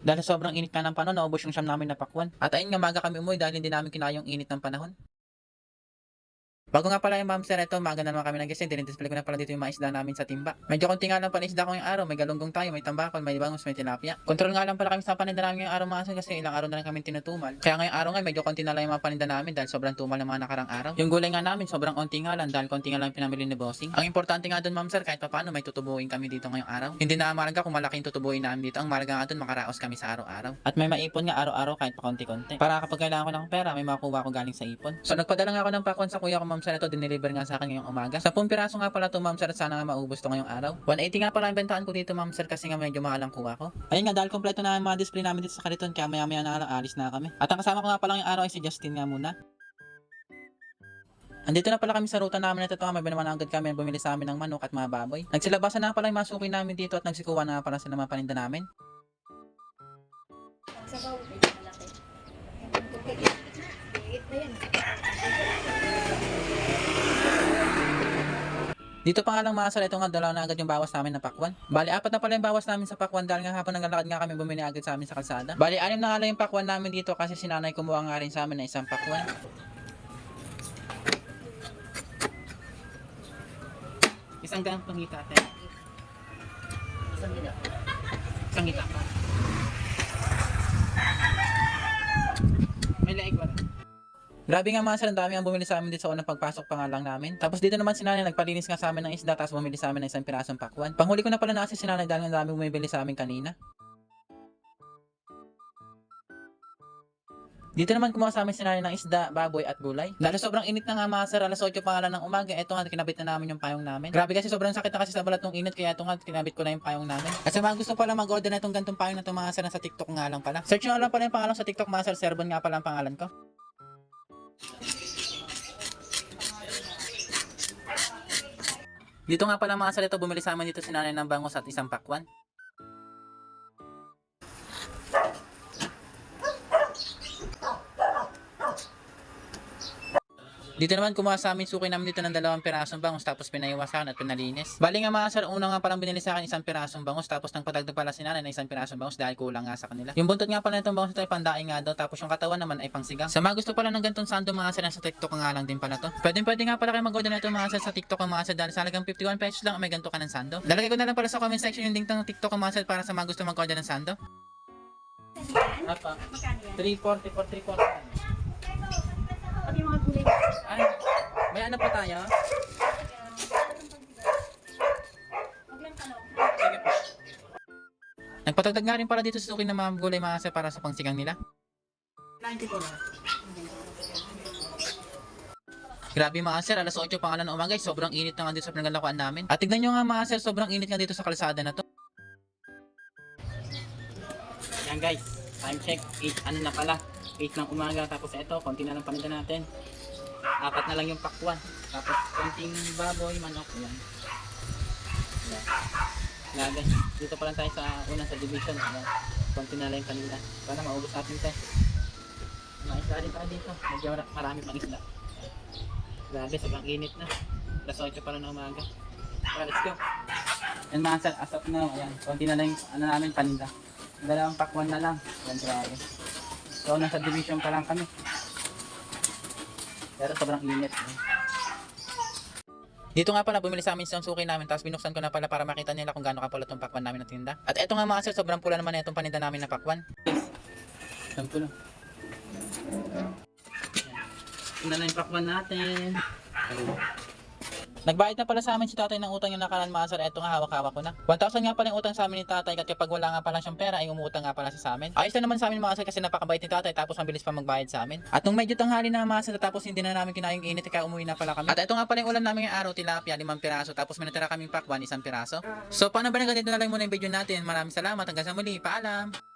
Dahil sobrang init nga ng panahon, naubos yung siyam namin na pakwan. At ayun nga, maga kami umuwi dahil hindi namin kinaya yung init ng panahon. Bago nga pala yung ma'am sir, ito, maga na naman kami nagising. Dinidisplay ko na pala dito yung mga isda namin sa timba. Medyo konti nga lang pala isda ko yung araw. May galunggong tayo, may tambakol, may bangus, may tilapia. Kontrol nga lang pala kami sa paninda namin yung araw mga sir kasi ilang araw na rin kami tinutumal. Kaya ngayong araw nga, medyo konti na lang yung mga paninda namin dahil sobrang tumal ng mga nakarang araw. Yung gulay nga namin, sobrang konti nga lang dahil konti nga lang pinamili ni bossing. Ang importante nga doon ma'am sir, kahit paano may tutubuin kami dito ngayong araw. Hindi na mahalaga kung malaking tutubuin namin dito. Ang mahalaga nga doon, makaraos kami sa araw-araw. At may maipon nga araw-araw kahit pa konti-konti. Para kapag kailangan ko ng pera, may makuha ko galing sa ipon. So nagpadala nga ako ng pakwan sa kuya ko ma'am sir, ito dineliver nga sa akin ngayong umaga. Sa piraso nga pala to ma'am sir, sana nga maubos to ngayong araw. 180 nga pala ang bentahan ko dito ma'am sir kasi nga medyo mahal ang kuha ko. Ayun nga, dahil kompleto na ang mga display namin dito sa kariton, kaya maya maya na lang alis na kami. At ang kasama ko nga pala ngayong araw ay si Justin nga muna. Andito na pala kami sa ruta namin at ito nga may naman agad kami bumili sa amin ng manok at mga baboy. Nagsilabasan na pala yung masuki namin dito at nagsikuha na pala sila mga paninda namin. Sabaw, medyo malaki. Liit na yan. Dito pa nga lang mga sir, ito nga dalawa na agad yung bawas namin na pakwan. Bali, apat na pala yung bawas namin sa pakwan dahil nga hapon naglalakad nga kami bumili agad sa amin sa kalsada. Bali, anim na nga lang yung pakwan namin dito kasi si nanay kumuha nga rin sa amin na isang pakwan. Isang ganang pangita ate. Isang gila. Isang gita pa. May laig wala. Grabe nga mga sir, ang dami ang bumili sa amin dito sa unang pagpasok pa nga lang namin. Tapos dito naman si nanay nagpalinis nga sa amin ng isda tapos bumili sa amin ng isang pirasong pakwan. Panghuli ko na pala na kasi si nanay dahil ang dami bumibili sa amin kanina. Dito naman kumuha sa amin si nanay ng isda, baboy at gulay. Dahil sobrang init na nga mga sir, alas 8 pa lang ng umaga, eto nga kinabit na namin yung payong namin. Grabe kasi sobrang sakit na kasi sa balat ng init kaya eto nga kinabit ko na yung payong namin. Kasi mga gusto pala mag-order na itong gantong payong na itong mga sir na sa TikTok nga lang pala. Search nyo lang pala yung pangalan sa TikTok mga sir, Serbon nga pala ang pangalan ko. Dito nga pala mga sir, ito bumili sa amin dito si nanay ng bangos at isang pakwan. Dito naman kumuha sa amin suki namin dito ng dalawang pirasong bangus tapos pinaiwasan at pinalinis. Bali nga mga sir, una nga palang binili sa akin isang pirasong bangus tapos nang patagdag pala si nanay na isang pirasong bangus dahil kulang nga sa kanila. Yung buntot nga pala nitong bangus ito ay pandaing nga daw tapos yung katawan naman ay pangsigang. Sa mga gusto pala ng gantong sando mga sir sa TikTok nga lang din pala to. Pwede pwede nga pala kayo mag-order na ito mga sir sa TikTok mga sir dahil sa halagang 51 pesos lang may ganito ka ng sando. Lalagay ko na lang pala sa comment section yung link ng TikTok mga sir para sa mga gusto mag-order ng sando. Apa? Magkano yan? 340 for 340. Pati mga gulay. Ay, may ano pa tayo? Po. Nagpatagdag nga rin pala dito sa suki ng mga gulay mga sir para sa pangsigang nila. 90 po lang. Grabe mga sir, alas 8 pa nga ng umaga, eh, sobrang init na nga dito sa pinagalakuan namin. At tignan nyo nga mga sir, sobrang init nga dito sa kalsada na to. Yan guys, time check, 8 ano na pala, 8 ng umaga, tapos ito, konti na lang paninda natin. Apat na lang yung pakwan, tapos konting baboy, manok, yan. Yan. Yan guys, dito pa lang tayo sa unang sa division, yan. Konti na lang kanila. Sana maubos natin ito. Mga din tayo dito, medyo mara- marami pang isda. Grabe, sobrang init na. Alas 8 pa lang ng umaga. Tara, let's go. And mga sir, as of now, ayan, konti na lang yung ano namin paninda. Dalawang pakwan na lang. Ayan, grabe. So, nasa division pa lang kami. Pero sobrang init. eh. Dito nga pala, bumili sa amin isang suki namin, tapos binuksan ko na pala para makita nila kung gaano kapula itong pakwan namin na tinda. At eto nga mga sir, sobrang pula naman itong paninda namin na pakwan. Ang pula. Tingnan na yung pakwan natin. Nagbayad na pala sa amin si tatay ng utang yung nakaraan mga sir. Eto nga, hawak-hawak ko na. 1,000 nga pala yung utang sa amin ni tatay. At kapag wala nga pala siyang pera, ay umuutang nga pala siya sa amin. Ayos na naman sa amin mga sir kasi napakabait ni tatay. Tapos ang bilis pa magbayad sa amin. At nung medyo tanghali na mga sir, tapos hindi na namin kinayang init, kaya umuwi na pala kami. At ito nga pala yung ulam namin ngayong araw, tilapia, limang piraso. Tapos may natira kaming pakwan, isang piraso. So paano ba na ganito na lang muna yung video natin. Maraming salamat. Hanggang sa muli. Paalam.